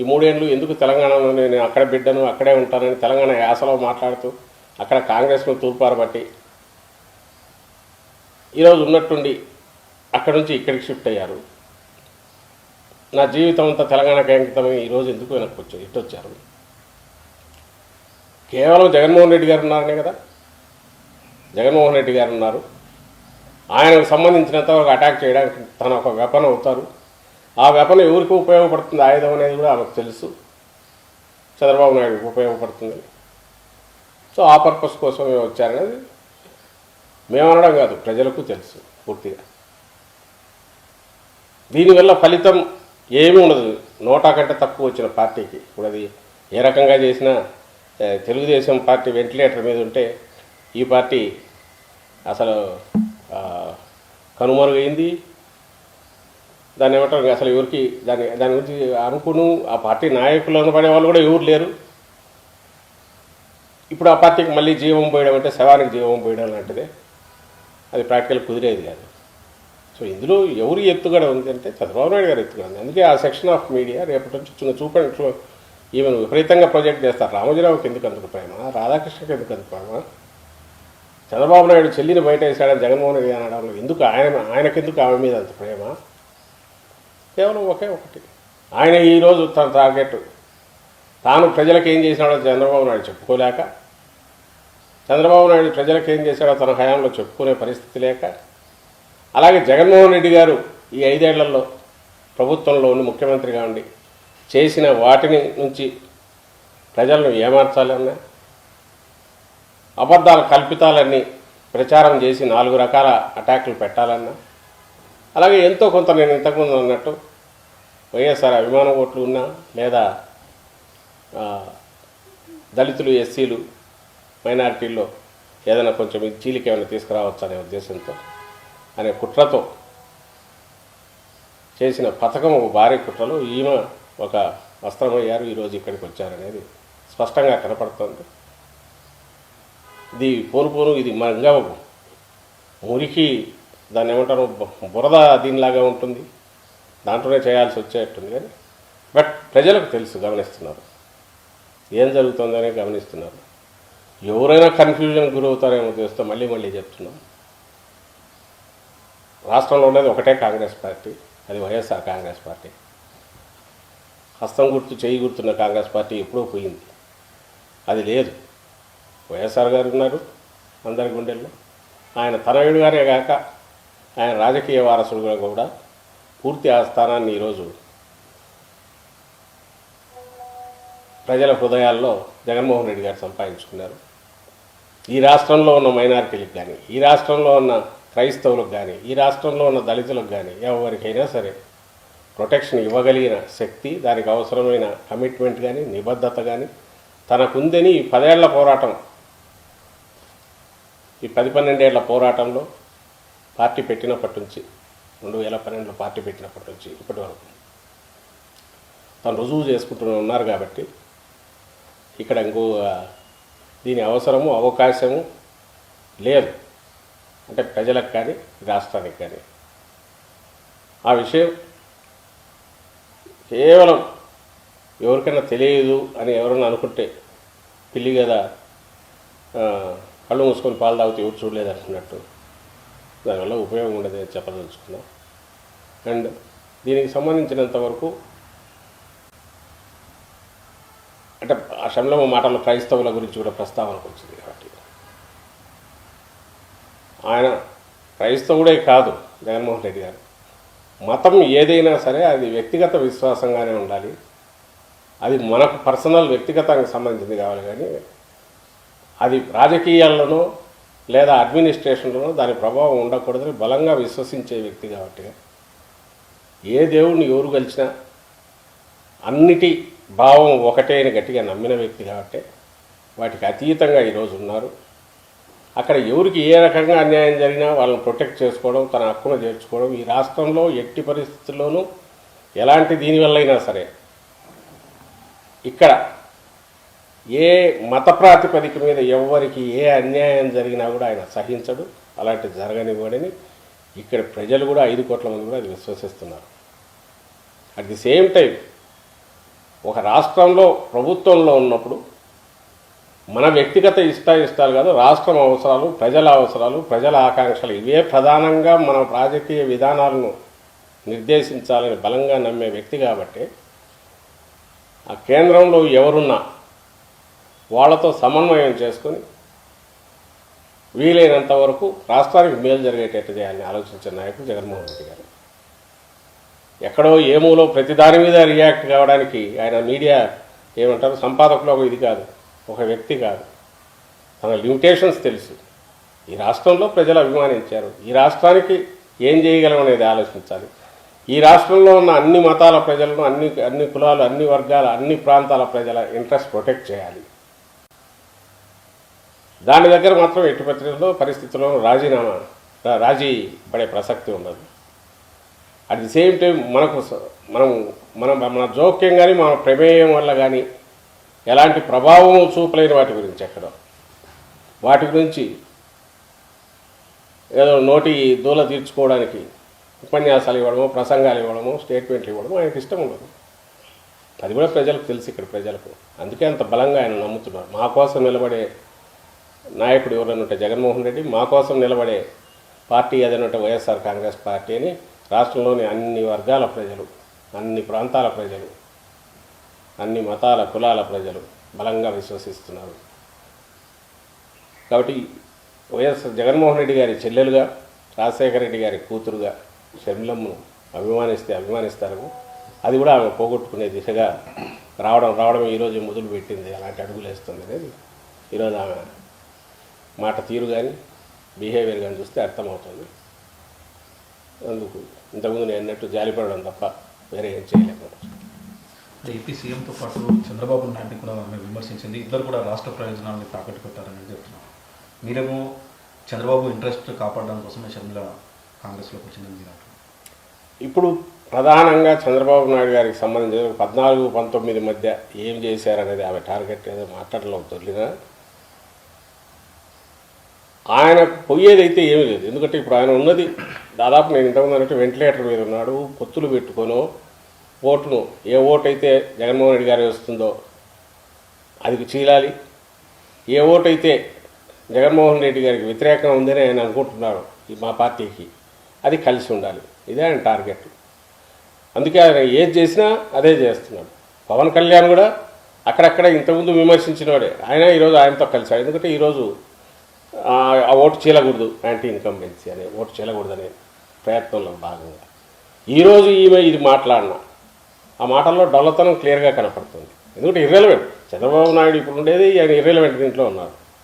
ఈ మూడేళ్ళు ఎందుకు తెలంగాణలో నేను అక్కడ బిడ్డను అక్కడే ఉంటానని తెలంగాణ యాసలో మాట్లాడుతూ అక్కడ కాంగ్రెస్ను తూర్పారబట్టి ఈరోజు ఉన్నట్టుండి అక్కడి నుంచి ఇక్కడికి షిఫ్ట్ అయ్యారు. నా జీవితం అంతా తెలంగాణకి అంకితమై ఈరోజు ఎందుకు వెనక్కి వచ్చారు ఇటు వచ్చారు? కేవలం జగన్మోహన్ రెడ్డి గారు ఉన్నారనే కదా? జగన్మోహన్ రెడ్డి గారు ఉన్నారు. ఆయనకు సంబంధించినంతవరకు అటాక్ చేయడానికి తన ఒక వెపన్ అవుతారు. ఆ వెపన్ ఎవరికి ఉపయోగపడుతుంది ఆయుధం అనేది కూడా ఆమెకు తెలుసు. చంద్రబాబు నాయుడుకి ఉపయోగపడుతుంది. సో ఆ పర్పస్ కోసం మేము వచ్చారనేది మేము అనడం కాదు ప్రజలకు తెలుసు పూర్తిగా. దీనివల్ల ఫలితం ఏమీ ఉండదు. నోటా కంటే తక్కువ వచ్చిన పార్టీకి. ఇప్పుడు అది ఏ రకంగా చేసినా తెలుగుదేశం పార్టీ వెంటిలేటర్ మీద ఉంటే ఈ పార్టీ అసలు కనుమరుగైంది. దాన్ని ఏమంటారు? అసలు ఎవరికి దాని దాని గురించి అనుకును. ఆ పార్టీ నాయకులు అనబడే వాళ్ళు కూడా ఎవరు లేరు. ఇప్పుడు ఆ పార్టీకి మళ్ళీ జీవం పోయడం అంటే శవానికి జీవం పోయడం లాంటిదే. అది ప్రాక్టికల్ కుదిరేది కాదు. సో ఇందులో ఎవరు ఎత్తుగడ ఉంది అంటే చంద్రబాబు నాయుడు గారు ఎత్తుగడ ఉంది. అందుకే ఆ సెక్షన్ ఆఫ్ మీడియా రేపటి నుంచి చిన్న చూపండి. చూ ఈవెన్ విపరీతంగా ప్రొజెక్ట్ చేస్తారు. రామోజీరావుకి ఎందుకు అందుకు ప్రేమ రాధాకృష్ణకి ఎందుకు అందుకు ప్రేమ చంద్రబాబు నాయుడు చెల్లిని బయట వేసాడని జగన్మోహన్ రెడ్డి అనడంలో ఎందుకు ఆయన ఆయనకెందుకు ఆమె మీద అంత ప్రేమ? కేవలం ఒకే ఒకటి. ఆయన ఈరోజు తన టార్గెట్. తాను ప్రజలకు ఏం చేసినాడో చంద్రబాబు నాయుడు చెప్పుకోలేక చంద్రబాబు నాయుడు ప్రజలకు ఏం చేశాడో తన హయాంలో చెప్పుకునే పరిస్థితి లేక అలాగే జగన్మోహన్ రెడ్డి గారు ఈ ఐదేళ్ళలో ప్రభుత్వంలో ఉండి ముఖ్యమంత్రిగా ఉండి చేసిన వాటిని నుంచి ప్రజలను ఏమార్చాలన్నా అబద్ధాల కల్పితాలన్నీ ప్రచారం చేసి నాలుగు రకాల అటాకులు పెట్టాలన్నా? అలాగే ఎంతో కొంత నేను ఇంతకుముందు అన్నట్టు వైఎస్ఆర్ అభిమాన ఓట్లు ఉన్నా లేదా దళితులు ఎస్సీలు మైనారిటీల్లో ఏదైనా కొంచెం చీలిక ఏమైనా తీసుకురావచ్చు అనే ఉద్దేశంతో అనే కుట్రతో చేసిన పథకం ఒక భారీ కుట్రలో ఈమె ఒక వస్త్రమయ్యారు ఈరోజు ఇక్కడికి వచ్చారనేది స్పష్టంగా కనపడుతుంది. ఇది పోను పోను ఇది మంగా మురికి దాన్ని ఏమంటారు బు- బురద దీనిలాగా ఉంటుంది. దాంట్లోనే చేయాల్సి వచ్చేట్టుంది కానీ బట్ ప్రజలకు తెలుసు గమనిస్తున్నారు. ఏం జరుగుతుందనే గమనిస్తున్నారు. ఎవరైనా కన్ఫ్యూజన్ గురవుతారేమో ఉద్దేశంతో మళ్ళీ మళ్ళీ చెప్తున్నాం. రాష్ట్రంలో ఉన్నది ఒకటే కాంగ్రెస్ పార్టీ అది వైఎస్ఆర్ కాంగ్రెస్ పార్టీ. హస్తం గుర్తు చేయి గుర్తున్న కాంగ్రెస్ పార్టీ ఎప్పుడో పోయింది. అది లేదు. వైఎస్ఆర్ గారు ఉన్నారు అందరి గుండెల్లో. ఆయన తనయుడు గారే కాక ఆయన రాజకీయ వారసుడుగా కూడా పూర్తి ఆ స్థానాన్ని ఈరోజు ప్రజల హృదయాల్లో జగన్మోహన్ రెడ్డి గారు సంపాదించుకున్నారు. ఈ రాష్ట్రంలో ఉన్న మైనారిటీలకు కానీ ఈ రాష్ట్రంలో ఉన్న క్రైస్తవులకు కానీ ఈ రాష్ట్రంలో ఉన్న దళితులకు కానీ ఎవరికైనా సరే ప్రొటెక్షన్ ఇవ్వగలిగిన శక్తి దానికి అవసరమైన కమిట్మెంట్ కానీ నిబద్ధత కానీ తనకుందని ఈ పదేళ్ళ పోరాటం ఈ పది పన్నెండేళ్ళ పోరాటంలో పార్టీ పెట్టినప్పటి నుంచి రెండు వేల పన్నెండులో పార్టీ పెట్టినప్పటి నుంచి ఇప్పటి వరకు తను రుజువు చేసుకుంటూ ఉన్నారు కాబట్టి ఇక్కడ ఇంకో దీని అవసరము అవకాశము లేదు. అంటే ప్రజలకు కానీ రాష్ట్రానికి కానీ. ఆ విషయం కేవలం ఎవరికైనా తెలియదు అని ఎవరైనా అనుకుంటే పిల్లి కదా కళ్ళు మూసుకొని పాలు తాగితే ఎవరు చూడలేదు అనుకున్నట్టు దానివల్ల ఉపయోగం ఉండదు అని చెప్పదలుచుకున్నాం. అండ్ దీనికి సంబంధించినంత వరకు అంటే ఆ శంలమ మాటల క్రైస్తవుల గురించి కూడా ప్రస్తావనకు వచ్చింది కాబట్టి. ఆయన క్రైస్తవుడే కాదు జగన్మోహన్ రెడ్డి గారు. మతం ఏదైనా సరే అది వ్యక్తిగత విశ్వాసంగానే ఉండాలి. అది మనకు పర్సనల్ వ్యక్తిగతానికి సంబంధించింది కావాలి కానీ అది రాజకీయాల్లోనూ లేదా అడ్మినిస్ట్రేషన్లోనూ దాని ప్రభావం ఉండకూడదని బలంగా విశ్వసించే వ్యక్తి కాబట్టి ఏ దేవుడిని ఎవరు గెలిచినా అన్నిటి భావం ఒకటే అని గట్టిగా నమ్మిన వ్యక్తి కాబట్టి వాటికి అతీతంగా ఈరోజు ఉన్నారు. అక్కడ ఎవరికి ఏ రకంగా అన్యాయం జరిగినా వాళ్ళని ప్రొటెక్ట్ చేసుకోవడం తన హక్కును చేర్చుకోవడం ఈ రాష్ట్రంలో ఎట్టి పరిస్థితుల్లోనూ ఎలాంటి దీనివల్లైనా సరే ఇక్కడ ఏ మత ప్రాతిపదిక మీద ఎవరికి ఏ అన్యాయం జరిగినా కూడా ఆయన సహించడు. అలాంటి జరగనివ్వడని ఇక్కడ ప్రజలు కూడా ఐదు కోట్ల మంది కూడా అది విశ్వసిస్తున్నారు. అట్ ది సేమ్ టైం ఒక రాష్ట్రంలో ప్రభుత్వంలో ఉన్నప్పుడు మన వ్యక్తిగత ఇష్ట ఇష్టాలు కాదు రాష్ట్రం అవసరాలు ప్రజల అవసరాలు ప్రజల ఆకాంక్షలు ఇవే ప్రధానంగా మన రాజకీయ విధానాలను నిర్దేశించాలని బలంగా నమ్మే వ్యక్తి కాబట్టి ఆ కేంద్రంలో ఎవరున్నా వాళ్ళతో సమన్వయం చేసుకొని వీలైనంత వరకు రాష్ట్రానికి మేలు జరిగేటట్టు చేయాలని ఆలోచించిన నాయకుడు జగన్మోహన్ రెడ్డి గారు. ఎక్కడో ఏమూలో ప్రతి దాని మీద రియాక్ట్ కావడానికి ఆయన మీడియా ఏమంటారు సంపాదకులు ఒక ఇది కాదు ఒక వ్యక్తి కాదు. తన లిమిటేషన్స్ తెలుసు. ఈ రాష్ట్రంలో ప్రజలు అభిమానించారు. ఈ రాష్ట్రానికి ఏం చేయగలం అనేది ఆలోచించాలి. ఈ రాష్ట్రంలో ఉన్న అన్ని మతాల ప్రజలను అన్ని అన్ని కులాలు అన్ని వర్గాల అన్ని ప్రాంతాల ప్రజల ఇంట్రెస్ట్ ప్రొటెక్ట్ చేయాలి. దాని దగ్గర మాత్రం ఎట్టి పరిస్థితుల్లో పరిస్థితుల్లో రాజీనామా రాజీ పడే ప్రసక్తి ఉండదు అట్ ది సేమ్ టైం మనకు మనం మన మన జోక్యం కానీ మన ప్రమేయం వల్ల కానీ ఎలాంటి ప్రభావం చూపలేని వాటి గురించి ఎక్కడ. వాటి గురించి ఏదో నోటి దూల తీర్చుకోవడానికి ఉపన్యాసాలు ఇవ్వడము ప్రసంగాలు ఇవ్వడము స్టేట్మెంట్లు ఇవ్వడము ఆయనకి ఇష్టం ఉండదు. అది కూడా ప్రజలకు తెలుసు ఇక్కడ ప్రజలకు. అందుకే అంత బలంగా ఆయన నమ్ముతున్నారు. మా కోసం నిలబడే నాయకుడు ఎవరైనా ఉంటే జగన్మోహన్ రెడ్డి మా కోసం నిలబడే పార్టీ ఏదైనా ఉంటే వైఎస్ఆర్ కాంగ్రెస్ పార్టీ అని రాష్ట్రంలోని అన్ని వర్గాల ప్రజలు అన్ని ప్రాంతాల ప్రజలు అన్ని మతాల కులాల ప్రజలు బలంగా విశ్వసిస్తున్నారు. కాబట్టి వైఎస్ జగన్మోహన్ రెడ్డి గారి చెల్లెలుగా రాజశేఖర రెడ్డి గారి కూతురుగా షర్మిలమ్మను అభిమానిస్తే అభిమానిస్తారు. అది కూడా ఆమె పోగొట్టుకునే దిశగా రావడం రావడం ఈరోజు మొదలు పెట్టింది అలాంటి అడుగులు వేస్తుంది అనేది ఈరోజు ఆమె మాట తీరు కానీ బిహేవియర్ కానీ చూస్తే అర్థమవుతుంది. అందుకు ఇంతకుముందు నేను అన్నట్టు జాలిపడడం తప్ప వేరే ఏం చేయలేకపోవచ్చు ఏపీ సీఎంతో పాటు చంద్రబాబు నాయుడు కూడా ఆమె విమర్శించింది. ఇద్దరు కూడా రాష్ట్ర ప్రయోజనాలను తాకట్టు పెట్టారని చెప్తున్నారు మీరేమో చంద్రబాబు ఇంట్రెస్ట్ కాపాడడం కోసమే షర్మిల కాంగ్రెస్లోకి వచ్చిందని మీరు ఇప్పుడు ప్రధానంగా చంద్రబాబు నాయుడు గారికి సంబంధించి పద్నాలుగు పంతొమ్మిది మధ్య ఏం చేశారనేది ఆమె టార్గెట్ ఏదో మాట్లాడలో తొలినా ఆయన పోయేదైతే ఏమీ లేదు. ఎందుకంటే ఇప్పుడు ఆయన ఉన్నది. దాదాపు నేను ఇంతకుముందు అన్నట్టు వెంటిలేటర్ మీద ఉన్నాడు. పొత్తులు పెట్టుకొని ఓటును ఏ ఓటు అయితే జగన్మోహన్ రెడ్డి గారి వస్తుందో అది చీలాలి. ఏ ఓటు అయితే జగన్మోహన్ రెడ్డి గారికి వ్యతిరేకంగా ఉందని ఆయన అనుకుంటున్నాడు మా పార్టీకి అది కలిసి ఉండాలి. ఇదే ఆయన టార్గెట్. అందుకే ఆయన ఏది చేసినా అదే చేస్తున్నాడు. పవన్ కళ్యాణ్ కూడా అక్కడక్కడ ఇంతకుముందు విమర్శించినవాడే. ఆయన ఈరోజు ఆయనతో కలిసాడు ఎందుకంటే ఈరోజు ఆ ఓటు చీలకూడదు యాంటీ ఇన్కంబెన్సీ అనే ఓటు చేయకూడదనే ప్రయత్నంలో భాగంగా. ఈరోజు ఈమె ఇది మాట్లాడిన. ఆ మాటల్లో డొల్లతనం క్లియర్గా కనపడుతుంది. ఎందుకంటే ఇర్రెలవెంట్. చంద్రబాబు నాయుడు ఇప్పుడు ఉండేది ఆయన ఇర్రెలవెంట్ దీంట్లో ఉన్నారు.